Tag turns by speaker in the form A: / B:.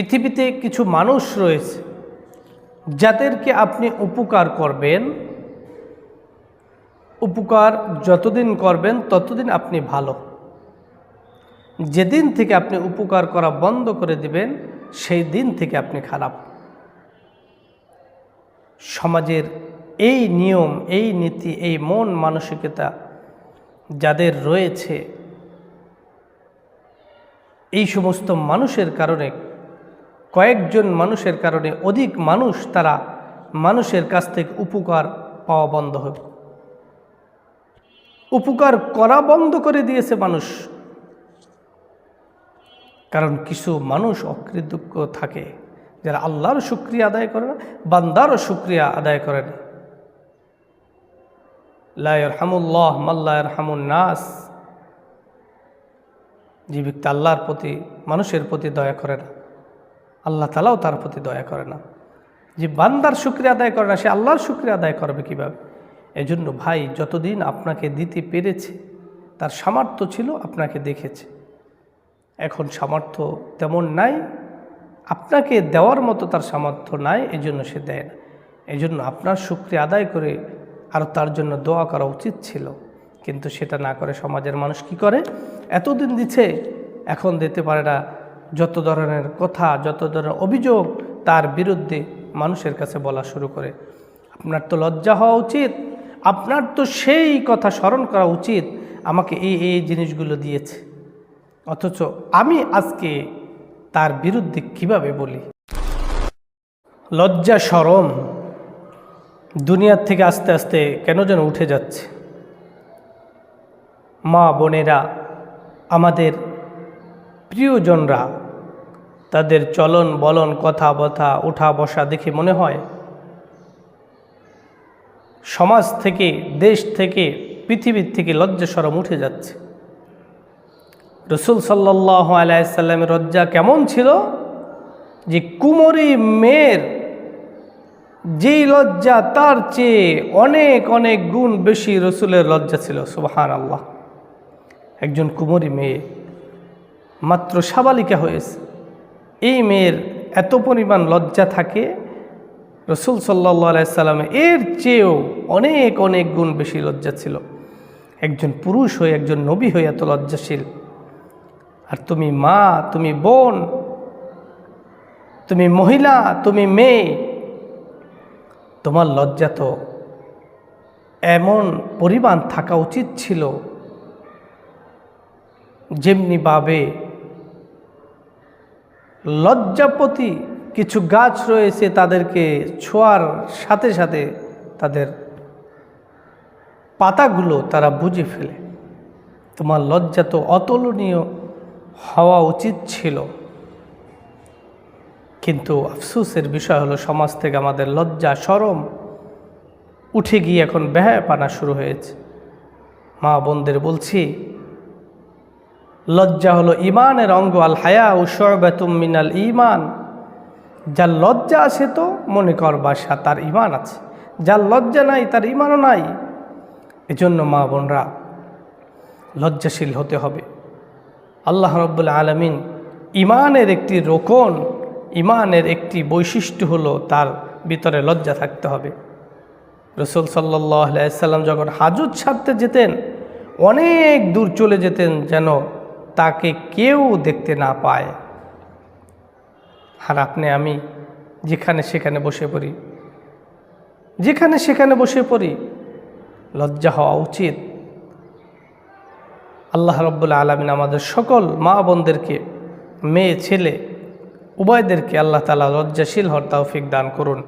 A: পৃথিবীতে কিছু মানুষ রয়েছে, যাদেরকে আপনি উপকার করবেন। উপকার যতদিন করবেন, ততদিন আপনি ভালো। যেদিন থেকে আপনি উপকার করা বন্ধ করে দিবেন, সেই দিন থেকে আপনি খারাপ। সমাজের এই নিয়ম, এই নীতি, এই মন মানসিকতা যাদের রয়েছে, এই সমস্ত মানুষের কারণে কয়েকজন মানুষের কারণে অধিক মানুষ তারা মানুষের কাছ থেকে উপকার পাওয়া বন্ধ হবে উপকার করা বন্ধ করে দিয়েছে মানুষ। কারণ কিছু মানুষ অকৃতজ্ঞ থাকে, যারা আল্লাহর শুক্রিয়া আদায় করে না, বান্দারও শুক্রিয়া আদায় করে না। লায়র হামুল্লাহ মাল্লায়র হামুন নাস। যে ব্যক্তি আল্লাহর প্রতি, মানুষের প্রতি দয়া করে না। আল্লাহ তালাও তার প্রতি দয়া করে না। যে বান্দার শুক্রিয়া আদায় করে না, সে আল্লাহর শুক্রিয়া আদায় করবে কীভাবে? এজন্য ভাই, যতদিন আপনাকে দিতে পেরেছে, তার সামর্থ্য ছিল আপনাকে দেখেছে। এখন সামর্থ্য তেমন নাই, আপনাকে দেওয়ার মতো তার সামর্থ্য নাই, এজন্য সে দেয় না। এজন্য আপনার শুক্রিয়া আদায় করে আর তার জন্য দোয়া করা উচিত ছিল। কিন্তু সেটা না করে সমাজের মানুষ কি করে? এতদিন দিচ্ছে এখন দিতে পারে না। যত ধরনের কথা, যত ধরনের অভিযোগ তার বিরুদ্ধে মানুষের কাছে বলা শুরু করে। আপনার তো লজ্জা হওয়া উচিত। আপনার তো সেই কথা স্মরণ করা উচিত। আমাকে এই এই জিনিসগুলো দিয়েছে। অথচ আমি আজকে তার বিরুদ্ধে কীভাবে বলি? লজ্জা সরম দুনিয়ার থেকে আস্তে আস্তে কেন যেন উঠে যাচ্ছে? মা বোনেরা আমাদের প্রিয়জনরা তাদের চলন, বলন, কথা, বথা, উঠা, বসা দেখে মনে হয় সমাজ থেকে, দেশ থেকে, পৃথিবীর থেকে লজ্জা সরম উঠে যাচ্ছে। রসুল সাল্লাহ আলাইসাল্লামের লজ্জা কেমন ছিল যে কুমরি মেয়ের যেই লজ্জা, তার চেয়ে অনেক অনেক গুণ বেশি রসুলের লজ্জা ছিল সুবাহান আল্লাহ একজন কুমরি মেয়ে মাত্র সাবালিকা হয়েছে। এই মেয়ের এত পরিমাণ লজ্জা থাকে, রসুল সাল্লা আলাইসাল্লামে এর চেয়েও অনেক অনেক গুণ বেশি লজ্জা ছিল। একজন পুরুষ হয়ে, একজন নবী হয়ে এত লজ্জাশীল। আর তুমি মা, তুমি বোন, তুমি মহিলা, তুমি মেয়ে, তোমার লজ্জা তো এমন পরিমাণ থাকা উচিত ছিল, যেমনিভাবে লজ্জাপতি কিছু গাছ রয়েছে তাদেরকে ছোঁয়ার সাথে সাথে তাদের পাতাগুলো তারা বুঝে ফেলে। তোমার লজ্জা তো অতুলনীয় হওয়া উচিত ছিল। কিন্তু আফসোসের বিষয় হলো, সমাজ থেকে আমাদের লজ্জা, সরম উঠে গিয়ে এখন ব্যয় পানা শুরু হয়েছে। মা বোনদের বলছি লজ্জা হলো ইমানের অঙ্গ, আল হায়া ও মিনাল ইমান যার লজ্জা আছে তো মনে কর বাসা, তার ইমান আছে। যার লজ্জা নাই, তার ইমানও নাই। এজন্য মা বোনরা, লজ্জাশীল হতে হবে। আল্লাহ রব্বুল আলমিন ইমানের একটি রোকন ইমানের একটি বৈশিষ্ট্য হলো তার ভিতরে লজ্জা থাকতে হবে। রসুল সাল্লাহ সাল্লাম যখন হাজুত ছাড়তে যেতেন, অনেক দূর চলে যেতেন যেন তাকে কেউ দেখতে না পায়। আর আপনি, আমি যেখানে সেখানে বসে পড়ি। যেখানে সেখানে বসে পড়ি, লজ্জা হওয়া উচিত। আল্লাহ রব্বুল্লা আলমিন আমাদের সকল মা বোনদেরকে, মেয়ে, ছেলে, উভয়দেরকে আল্লাহ তালা লজ্জাশীল হর তৌফিক দান করুন।